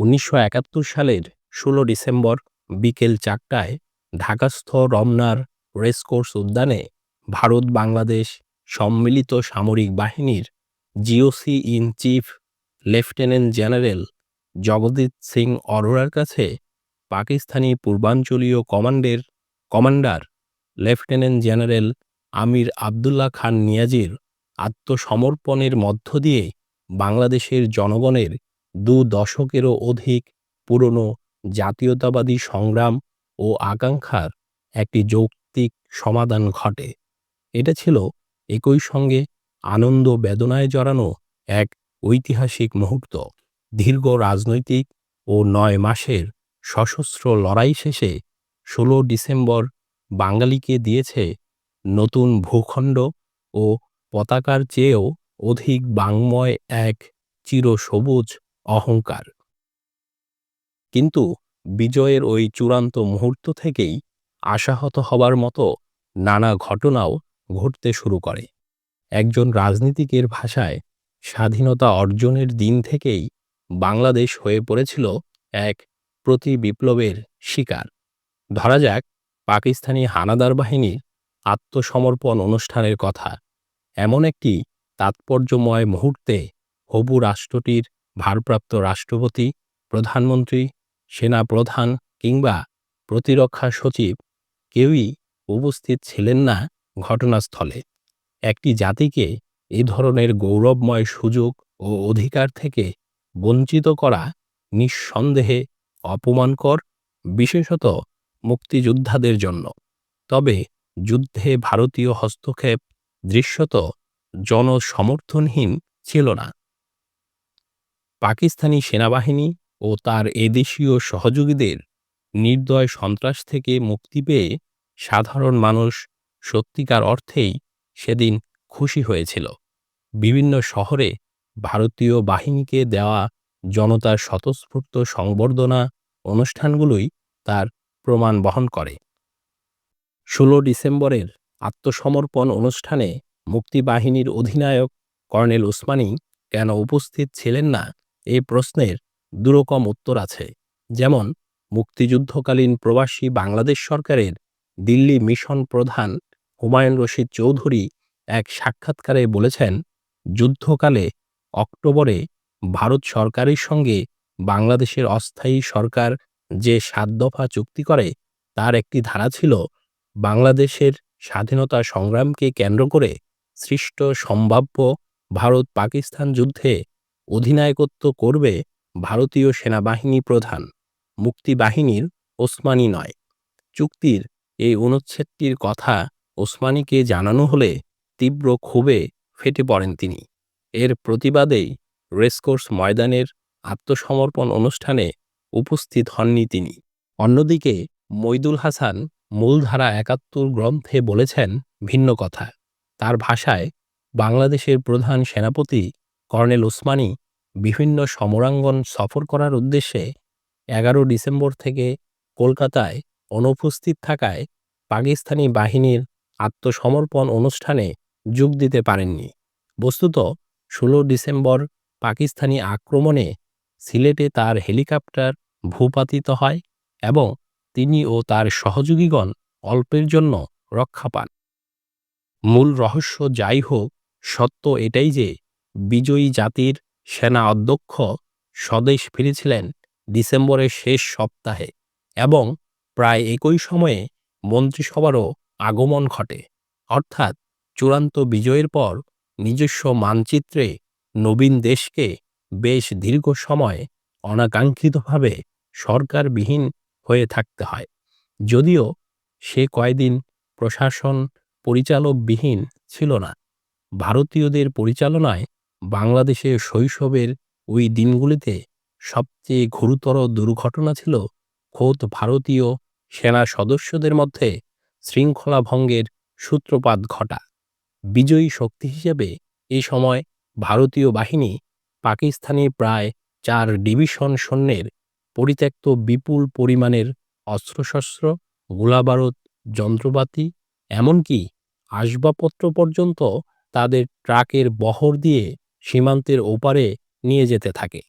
উনিশশো একাত্তর সালের ষোলো ডিসেম্বর বিকেল চারটায় ঢাকাস্থ রমনার রেসকোর্স উদ্যানে ভারত বাংলাদেশ সম্মিলিত সামরিক বাহিনীর GOC in chief lieutenant general Jagdeep Singh অরোরার কাছে পাকিস্তানি পূর্বাঞ্চলীয় কমান্ডের commander lieutenant general Amir Abdullah Khan নিয়াজির আত্মসমর্পণের মধ্য দিয়ে বাংলাদেশের জনগণের দু দশকেরও অধিক পুরনো জাতীয়তাবাদী সংগ্রাম ও আকাঙ্ক্ষার একটি যৌক্তিক সমাধান ঘটে। এটা ছিল একই সঙ্গে আনন্দ বেদনায় জড়ানো এক ঐতিহাসিক মুহূর্ত। দীর্ঘ রাজনৈতিক ও নয় মাসের সশস্ত্র লড়াই শেষে ষোলো ডিসেম্বর বাঙালিকে দিয়েছে নতুন ভূখণ্ড ও পতাকার চেয়েও অধিক বাংময় এক চিরসবুজ অহংকার। কিন্তু বিজয়ের ওই চূড়ান্ত মুহূর্ত থেকেই আশাহত হবার মতো নানা ঘটনাও ঘটতে শুরু করে। একজন রাজনীতিকের ভাষায় স্বাধীনতা অর্জনের দিন থেকেই বাংলাদেশ হয়ে পড়েছিল এক প্রতি বিপ্লবের শিকার। ধরা যাক, পাকিস্তানি হানাদার বাহিনীর আত্মসমর্পণ অনুষ্ঠানের কথা। এমন একটি তাৎপর্যময় মুহূর্তে হবু রাষ্ট্রটির ভারপ্রাপ্ত রাষ্ট্রপতি, প্রধানমন্ত্রী সেনা প্রধান কিংবা প্রতিরক্ষা সচিব কেউই উপস্থিত ছিলেন না ঘটনাস্থলে। একটি জাতিকে এ ধরনের গৌরবময় সুযোগ ও অধিকার থেকে বঞ্চিত করা নিঃসন্দেহে অপমানকর, বিশেষত মুক্তিযোদ্ধাদের জন্য। তবে যুদ্ধে ভারতীয় হস্তক্ষেপ দৃশ্যত জনসমর্থনহীন ছিল না। পাকিস্তানি সেনাবাহিনী ও তার এদেশীয় সহযোগীদের নির্দয় সন্ত্রাস থেকে মুক্তি পেয়ে সাধারণ মানুষ সত্যিকার অর্থেই সেদিন খুশি হয়েছিল। বিভিন্ন শহরে ভারতীয় বাহিনীকে দেওয়া জনতার স্বতঃস্ফূর্ত সংবর্ধনা অনুষ্ঠানগুলোই তার প্রমাণ বহন করে। ষোলো ডিসেম্বরের আত্মসমর্পণ অনুষ্ঠানে মুক্তিবাহিনীর অধিনায়ক কর্নেল ওসমানী কেন উপস্থিত ছিলেন না এই প্রশ্নের দুরকম উত্তর আছে। যেমন, মুক্তিযুদ্ধকালীন প্রবাসী বাংলাদেশ সরকারের দিল্লি মিশন প্রধান হুমায়ুন রশিদ চৌধুরী এক সাক্ষাৎকারে বলেছেন, যুদ্ধকালে অক্টোবরে ভারত সরকারের সঙ্গে বাংলাদেশের অস্থায়ী সরকার যে সাত দফা চুক্তি করে, তার একটি ধারা ছিল বাংলাদেশের স্বাধীনতা সংগ্রামকে কেন্দ্র করে সৃষ্ট সম্ভাব্য ভারত পাকিস্তান যুদ্ধে অধিনায়কত্ব করবে ভারতীয় সেনাবাহিনী প্রধান। মুক্তিবাহিনীর ওসমানী নয়। চুক্তির এই অনুচ্ছেদটির কথা ওসমানীকে জানানো হলে তীব্র ক্ষোভে ফেটে পড়েন তিনি। এর প্রতিবাদেই রেসকোর্স ময়দানের আত্মসমর্পণ অনুষ্ঠানে উপস্থিত হননি তিনি। অন্যদিকে মইদুল হাসান মূলধারা একাত্তর গ্রন্থে বলেছেন ভিন্ন কথা। তার ভাষায় বাংলাদেশের প্রধান সেনাপতি কর্নেল ওসমানী বিভিন্ন সমরাঙ্গন সফর করার উদ্দেশ্যে এগারো ডিসেম্বর থেকে কলকাতায় অনুপস্থিত থাকায় পাকিস্তানি বাহিনীর আত্মসমর্পণ অনুষ্ঠানে যোগ দিতে পারেননি। বস্তুত ষোলো ডিসেম্বর পাকিস্তানি আক্রমণে সিলেটে তার হেলিকপ্টার ভূপাতিত হয় এবং তিনি ও তার সহযোগীগণ অল্পের জন্য রক্ষা পান। মূল রহস্য যাই হোক, সত্য এটাই যে বিজয়ী জাতির সেনা অধ্যক্ষ স্বদেশ ফিরেছিলেন ডিসেম্বরের শেষ সপ্তাহে এবং প্রায় একই সময়ে মন্ত্রিসভারও আগমন ঘটে। অর্থাৎ চূড়ান্ত বিজয়ের পর নিজস্ব মানচিত্রে নবীন দেশকে বেশ দীর্ঘ সময় অনাকাঙ্ক্ষিতভাবে সরকারবিহীন হয়ে থাকতে হয়। যদিও সে কয়দিন প্রশাসন পরিচালকবিহীন ছিল না। ভারতীয়দের পরিচালনায় বাংলাদেশের শৈশবের ওই দিনগুলিতে সবচেয়ে গুরুতর দুর্ঘটনা ছিল খোদ ভারতীয় সেনা সদস্যদের মধ্যে শৃঙ্খলা ভঙ্গের সূত্রপাত ঘটা। বিজয়ী শক্তি হিসেবে এ সময় ভারতীয় বাহিনী পাকিস্তানি প্রায় চার ডিভিশন সৈন্যের পরিত্যক্ত বিপুল পরিমাণের অস্ত্রশস্ত্র, গোলাবারুদ, যন্ত্রপাতি এমনকি আসবাবপত্র পর্যন্ত তাদের ট্রাকের বহর দিয়ে সীমান্তের ওপারে নিয়ে যেতে থাকে।